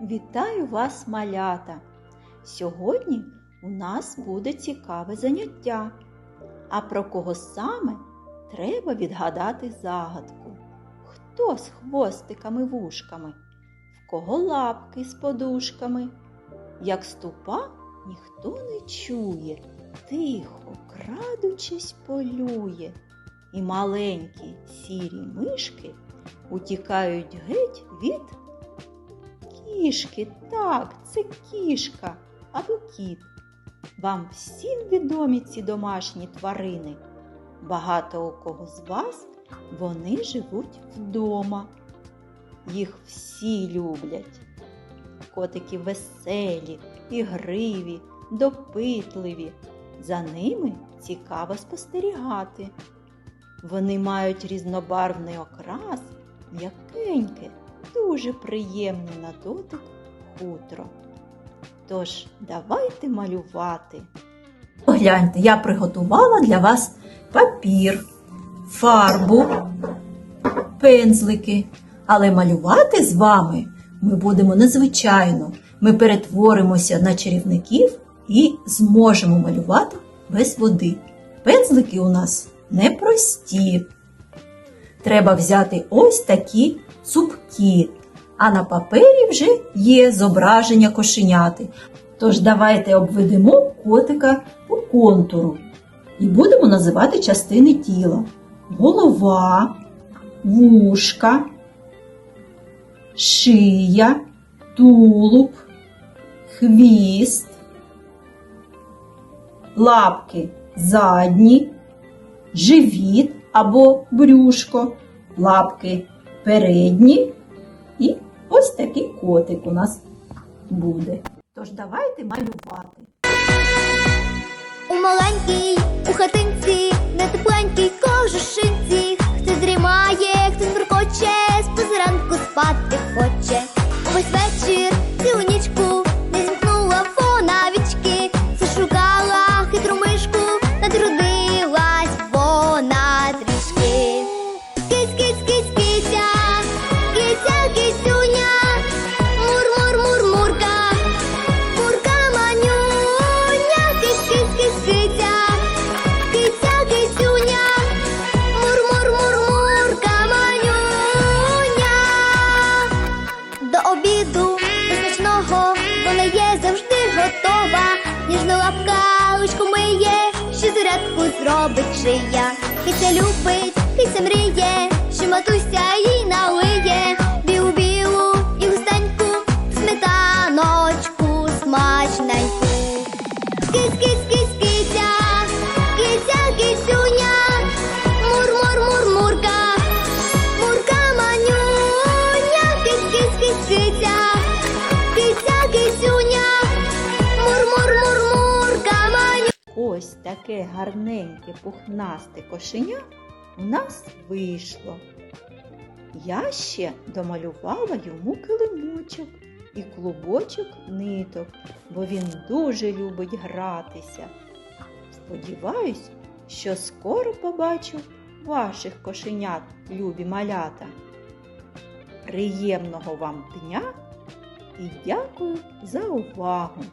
Вітаю вас, малята! Сьогодні у нас буде цікаве заняття. А про кого саме треба відгадати загадку? Хто з хвостиками вушками? В кого лапки з подушками? Як ступа ніхто не чує, тихо, крадучись, полює. І маленькі сірі мишки утікають геть від Кішки, так, це кішка або кіт. Вам всім відомі ці домашні тварини. Багато у кого з вас вони живуть вдома. Їх всі люблять. Котики веселі, ігриві, допитливі. За ними цікаво спостерігати. Вони мають різнобарвний окрас, м'якеньке, дуже приємне на дотик хутро. Тож давайте малювати. Погляньте, я приготувала для вас папір, фарбу, пензлики. Але малювати з вами ми будемо незвичайно. Ми перетворимося на чарівників і зможемо малювати без води. Пензлики у нас непрості. Треба взяти ось такі цупкі, а на папері вже є зображення кошеняти. Тож давайте обведемо котика по контуру. І будемо називати частини тіла: голова, вушка, шия, тулуб, хвіст, лапки задні, живіт або брюшко, лапки передні і ось такий котик у нас буде. Тож давайте малювати. У маленькій, у хатинці, на тепленький кожушинці, Обіду, до вона є завжди готова. Ніжна лапка очко миє, що зарядку зробить шия. Киця любить, киця мріє, що матуся їй налиє. Ось таке гарненьке пухнасте кошеня у нас вийшло. Я ще домалювала йому килимочок і клубочок ниток, бо він дуже любить гратися. Сподіваюсь, що скоро побачу ваших кошенят, любі малята. Приємного вам дня і дякую за увагу!